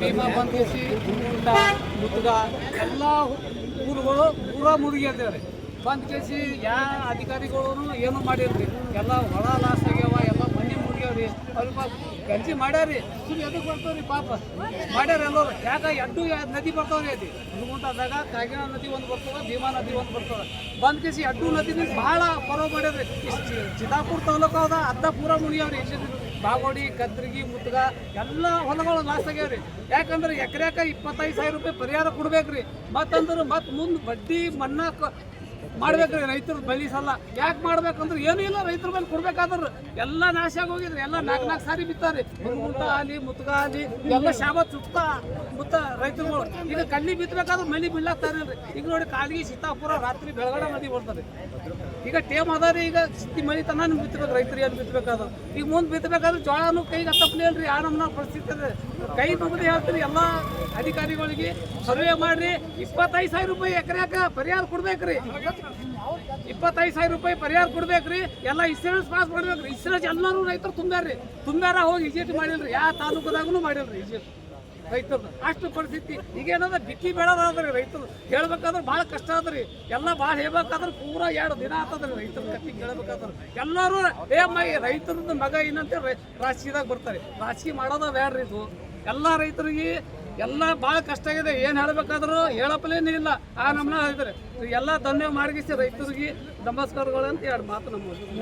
ಭೀಮಾ ಗುಂಡ ಮುದ್ಗ ಎಲ್ಲ ಊರುಗಳು ಪೂರಾ ಅಂತಾರೆ ಬಂದ್ ಕೇಸಿ ಯಾ ಅಧಿಕಾರಿಗಳು ಏನು ಮಾಡಿರ್ತೀವಿ ಎಲ್ಲ ಹೊಳ ಲಾಸ್ ಆಗ್ಯಾವ ಎಲ್ಲ ಮನೆ ಮುಳುಗ್ಯಾವ್ರಿ ಅವ್ರಿಗೆ ಪಾಪ ಗಂಜಿ ಮಾಡ್ಯಾರಿ ಸುಮ್ಮನೆ ಎದಕ್ಕೆ ಬರ್ತಾವ್ರಿ ಪಾಪ? ಮಾಡ್ಯಾರ ಎಲ್ಲರೂ. ಯಾಕ ಎಡ್ಡು ನದಿ ಬರ್ತಾವ್ರಿ ಐತಿ ಹುಡುಗುಂಟಾದಾಗ ಕಾಗಿನ ನದಿ ಒಂದು ಬರ್ತದ, ಭೀಮಾ ನದಿ ಒಂದು ಬರ್ತದ. ಬಂದ್ ಕೇಸಿ ಎಡ್ಡು ನದಿ ಭಾಳ ಪರವ ಇಷ್ಟು ಚಿತ್ತಾಪುರ ತಾಲೂಕು ಅದ ಅರ್ಧ ಪೂರ ಮುಗಿಯವ್ರಿ ಬಾಗೋಡಿ, ಕದ್ರಿಗಿ, ಮುತ್ಗ, ಎಲ್ಲ ಹೊಲಗಳು ಲಾಸ್ ಆಗ್ಯಾವ್ರಿ. ಯಾಕಂದ್ರೆ ಎಕರೆಕ ಇಪ್ಪತ್ತೈದು ಸಾವಿರ ರೂಪಾಯಿ ಪರಿಹಾರ ಕೊಡ್ಬೇಕ್ರಿ. ಮತ್ತಂದ್ರೆ ಮತ್ತೆ ಮುಂದೆ ಬಡ್ಡಿ ಮನ್ನಾ ಮಾಡ್ಬೇಕ್ರಿ ರೈತರ ಬಲಿ ಸಲ್ಲ. ಯಾಕೆ ಮಾಡ್ಬೇಕಂದ್ರೆ ಏನೂ ಇಲ್ಲ, ರೈತರ ಮೇಲೆ ಕೊಡ್ಬೇಕಾದ್ರೆ ಎಲ್ಲ ನಾಶ ಆಗೋಗಿದ್ರಿ ಎಲ್ಲ ನಾಲ್ಕು ನಾಲ್ಕು ಸಾರಿ ಬಿತ್ತಾರೆ. ಮುಂತ ಆಲಿ ಮುತ್ಗ ಆಲಿ ಎಲ್ಲ ಶಾಮ ಸುತ್ತ ಮುತ್ತ ರೈತರು ಈಗ ಕಲ್ಲಿ ಬಿತ್ತಬೇಕಾದ್ರೆ ಮನೆ ಬೀಳಾಕ್ತಾರಿಲ್ರಿ ಈಗ ನೋಡಿ ಕಾಲಿಗೆ ಸೀತಾಪುರ ರಾತ್ರಿ ಬೆಳಗಡೆ ಮದಿ ಬರ್ತದೆ. ಈಗ ಟೇಮ್ ಅದ ಈಗ ಸಿತ್ತಿ ಮನೆ ತನ ಬಿತ್ತಬೇಕು ರೈತರು ಏನು ಬಿತ್ತಬೇಕಾದ್ರೆ ಈಗ ಮುಂದೆ ಬಿತ್ತಬೇಕಾದ್ರೆ ಜೋಳನೂ ಕೈಗೆ ಹತ್ತಪ್ಲಿ ಅಲ್ರಿ ಆ ಪರಿಸ್ಥಿತಿ ಅದ ಕೈ ಮುಗಿದು ಹೇಳ್ತೀರಿ ಎಲ್ಲ ಅಧಿಕಾರಿಗಳಿಗೆ ಸರ್ವೆ ಮಾಡ್ರಿ. ಇಪ್ಪತ್ತೈದು ಸಾವಿರ ರೂಪಾಯಿ ಎಕರೆಕ ಪರಿಹಾರ ಕೊಡ್ಬೇಕ್ರಿ. ಇಪ್ಪತ್ತೈದು ಸಾವಿರ ರೂಪಾಯಿ ಪರಿಹಾರ ಕೊಡ್ಬೇಕ್ರಿ. ಎಲ್ಲ ಇನ್ಸೂರೆನ್ಸ್ ಪಾಸ್ ಮಾಡ್ಬೇಕ್ರಿ. ಇನ್ಸೂರೆನ್ಸ್ ಎಲ್ಲರೂ ರೈತರು ತುಂಬ್ಯಾರ್ರಿ. ತುಂಬ್ಯಾರ ಹೋಗಿ ಇಜಿಟ್ ಮಾಡಿಲ್ರಿ. ಯಾವ ತಾಲೂಕದಾಗೂ ಮಾಡಿಲ್ರಿ ಇಜಿಟ್ ರೈತರು ಅಷ್ಟು ಪರಿಸ್ಥಿತಿ. ಈಗ ಏನದ ಬಿಕ್ಕಿ ಬೆಳೆದಾದ್ರಿ ರೈತರು. ಹೇಳ್ಬೇಕಾದ್ರೆ ಭಾಳ ಕಷ್ಟ ಆದ್ರಿ. ಎಲ್ಲ ಭಾಳ ಹೇಳ್ಬೇಕಾದ್ರೆ ಪೂರಾ ಎರಡು ದಿನ ಆಗ್ತದ್ರಿ ರೈತರ ಕತ್ತಿ ಕೇಳ್ಬೇಕಾದ್ರೆ ಎಲ್ಲರೂ, ಏ ಮೈ, ರೈತರದ್ದು ಮಗ ಏನಂತ ರಾಜಕೀಯದಾಗ ಬರ್ತಾರೆ. ರಾಜಕೀಯ ಮಾಡೋದ ಬೇಡ್ರಿ ಇದು. ಎಲ್ಲ ರೈತರಿಗೆ ಎಲ್ಲ ಭಾಳ ಕಷ್ಟ ಆಗಿದೆ. ಏನು ಹೇಳ್ಬೇಕಾದ್ರೂ ಹೇಳಪ್ಪಲೇನೂ ಇಲ್ಲ. ಆ ನಮ್ಮನ್ನ ಹೇಳಿದ್ರೆ ಎಲ್ಲ ಧನ್ಯ ಮಾಡಿಸಿ ರೈತರಿಗೆ ನಮಸ್ಕಾರಗಳು ಅಂತ ಎರಡು ಮಾತು ನಮ್ಮ